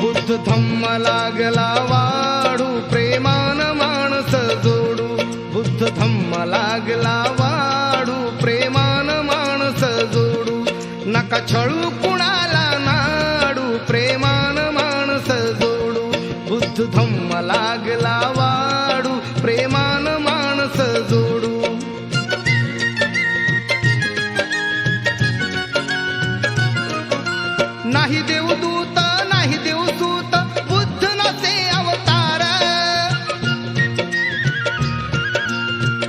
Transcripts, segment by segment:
बुद्ध धम्म लागला वाढू प्रेमान माणस जोडू बुद्ध धम्म लागला वाढू प्रेमान माणस जोडू नका छळू लागला वाडू प्रेमान माणस जोडू. नाही देवदूत नाही देवदूत बुद्ध नसे अवतार.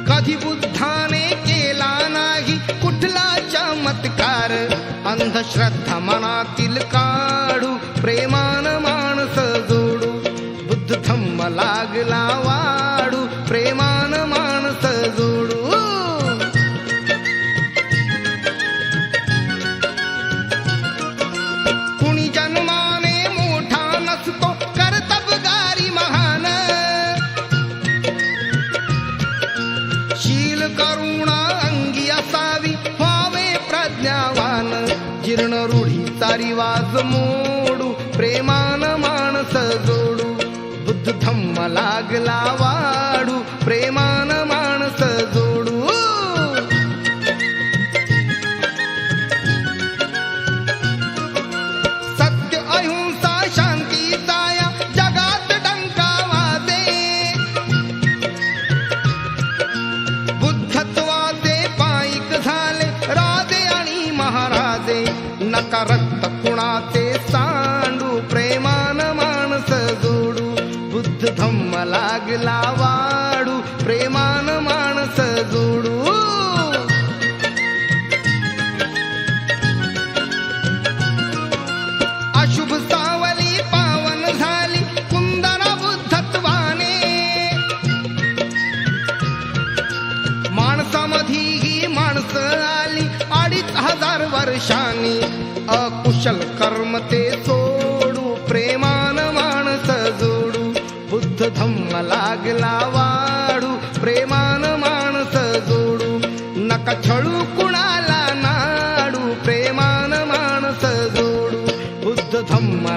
कधी बुद्धाने केला नाही कुठला चमत्कार अंधश्रद्धा मनातील काढू प्रेमान लागला वाडू प्रेमान माणस जोडू. कुणी जन्माने मोठा नसतो कर्तबगारी महान. शील करुणा अंगी असावी व्हावे प्रज्ञावान. जीर्ण रूढी तारी वाज मोडू प्रेमान माणस जोडू लागला वाढू प्रेमान माणस जोडू. सत्य अहिंसा शांती या जगात डंका वाजे. बुद्धत्वाचे पायिक झाले राजे आणि महाराजे. नका रक्त कुणाचे बुद्ध धम्म लागला वाडू प्रेमान माणस जोडू. अशुभ सावली पावन झाली कुंदना बुद्धत्वाने. माणसामधी ही माणसं आली अडीच हजार वर्षांनी अकुशल कर्म ते सोडू बुद्ध धम्म लागला वाढू प्रेमान माणस जोडू. नका छळू कुणाला नाडू प्रेमान माणस जोडू. बुद्ध धम्म